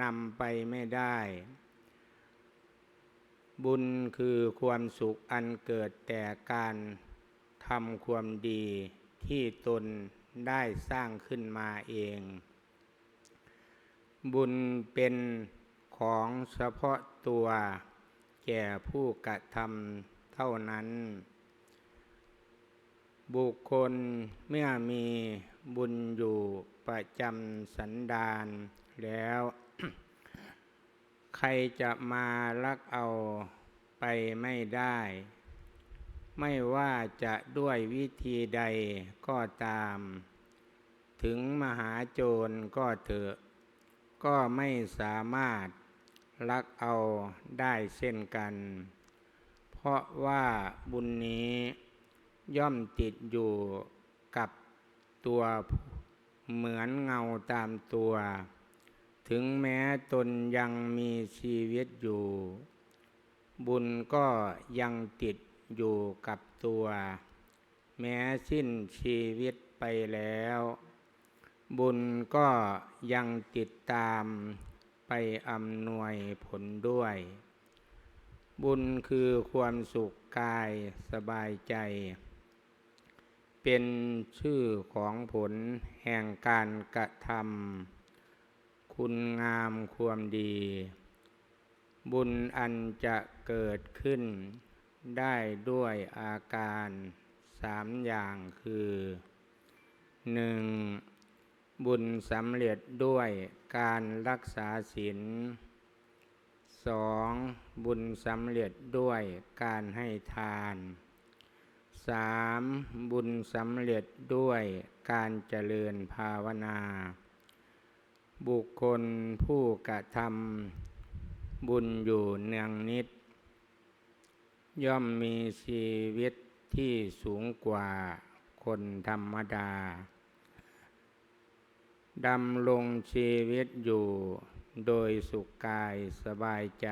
นำไปไม่ได้ บุญคือความสุขอันเกิดแต่การทำความดีที่ตนได้สร้างขึ้นมาเอง บุญเป็นของเฉพาะตัว แก่ผู้กระทำเท่านั้น บุคคลเมื่อมีบุญอยู่ประจำสันดานแล้ว ใครจะมาลักเอาไปไม่ได้ ไม่ว่าจะด้วยวิธีใดก็ตาม ถึงมหาโจรก็เถอะ ก็ไม่สามารถลักเอาได้เช่นกัน เพราะว่าบุญนี้ย่อมติดอยู่กับตัวเหมือนเงาตามตัว ถึงแม้ตนยังมีชีวิตอยู่ บุญก็ยังติดอยู่กับตัว แม้สิ้นชีวิตไปแล้ว บุญก็ยังติดตามไปอำนวยผลด้วย บุญคือความสุขกายสบายใจ เป็นชื่อของผลแห่งการกระทำ คุณงามความดี บุญอันจะเกิดขึ้น ได้ด้วยอาการสามอย่างคือหนึ่งบุญสำเร็จด้วยการรักษาศีลสองบุญสำเร็จด้วยการให้ทานสามบุญสำเร็จด้วยการเจริญภาวนา บุคคลผู้กระทำบุญอยู่เนืองนิด ย่อมมีชีวิตที่สูงกว่าคนธรรมดา ดำรงชีวิตอยู่โดยสุขกายสบายใจ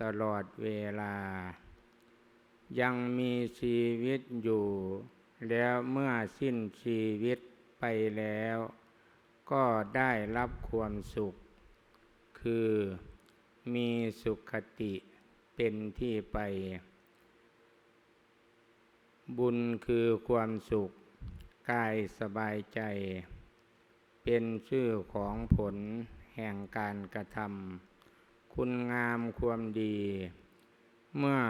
ตลอดเวลา ยังมีชีวิตอยู่ แล้วเมื่อสิ้นชีวิตไปแล้ว ก็ได้รับความสุข คือมีสุขติเป็นที่ไป บุญคือความสุข กายสบายใจ เป็นชื่อของผลแห่งการกระทำคุณงามความดี เมื่อ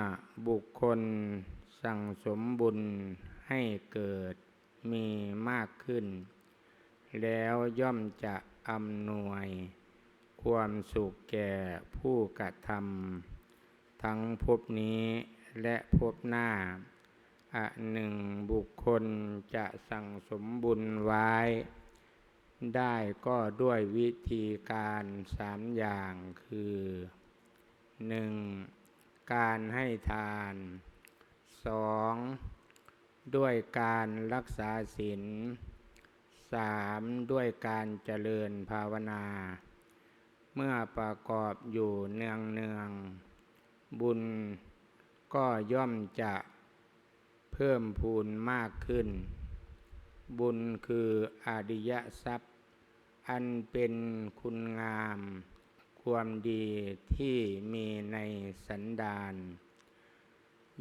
บุคคลสั่งสมบุญให้เกิดมีมากขึ้น แล้วย่อมจะอำนวย ความสุขแก่ผู้กระทำทั้งภพนี้และภพหน้าอะหนึ่งบุคคลจะสั่งสมบุญไว้ ได้ก็ด้วยวิธีการสามอย่างคือหนึ่งการให้ทานสองด้วยการรักษาศีล สามด้วยการเจริญภาวนา เมื่อประกอบอยู่เนืองเนือง บุญก็ย่อมจะเพิ่มพูนมากขึ้น บุญคืออริยทรัพย์ อันเป็นคุณงาม ความดีที่มีในสันดาน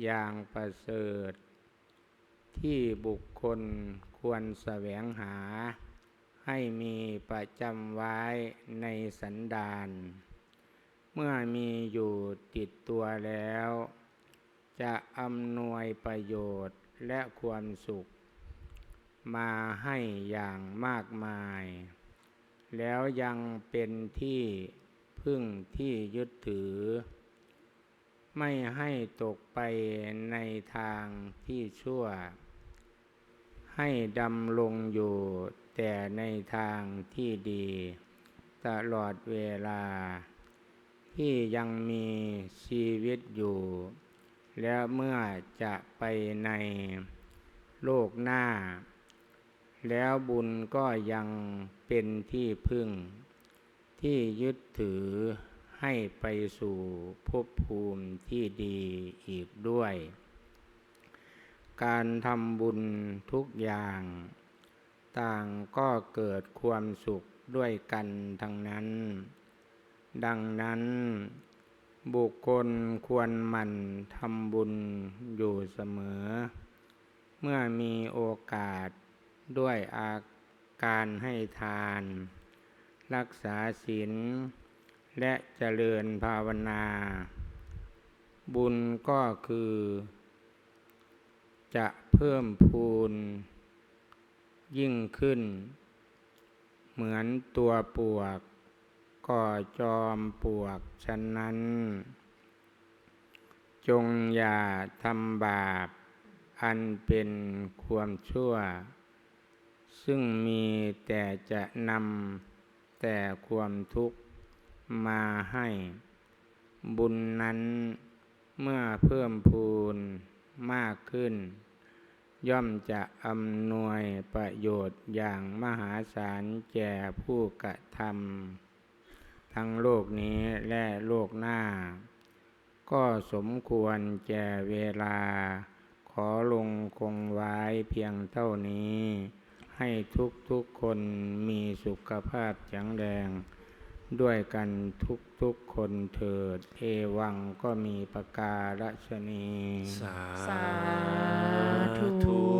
อย่างประเสริฐ ที่บุคคลควรแสวงหา ให้มีประจำไว้ในสันดานเมื่อมีอยู่ติดตัวแล้ว จะอำนวยประโยชน์และความสุข มาให้อย่างมากมาย แล้วยังเป็นที่พึ่งที่ยึดถือ ไม่ให้ตกไปในทางที่ชั่ว ให้ดำลงอยู่แต่ในทางที่ดี ตลอดเวลา ที่ยังมีชีวิตอยู่ แล้วเมื่อจะไปในโลกหน้า แล้วบุญก็ยังเป็นที่พึ่ง ที่ยึดถือให้ไปสู่ภพภูมิที่ดีอีกด้วย การทำบุญทุกอย่าง ต่างก็เกิดความสุขด้วยกันทั้งนั้น ดังนั้น บุคคลควรหมั่นทำบุญอยู่เสมอ เมื่อมีโอกาสด้วยอาการให้ทาน รักษาศีลและเจริญภาวนา บุญก็คือ จะเพิ่มพูน ยิ่งขึ้น เหมือนตัวปวกก่อจอมปวกฉะนั้น จงอย่าทำบาป อันเป็นความชั่ว ซึ่งมีแต่จะนำแต่ความทุกข์มาให้ บุญนั้นเมื่อเพิ่มพูน มากขึ้น ย่อมจะอำนวยประโยชน์อย่างมหาศาลแก่ผู้กระทำทั้งโลกนี้และโลกหน้า ก็สมควรแก่เวลา ขอลงคงไว้เพียงเท่านี้ ให้ทุกทุกๆคนมีสุขภาพแข็งแรง ด้วยกันทุกทุกๆคนเถิด เอวังก็มีประการฉนีสาสาธุธุ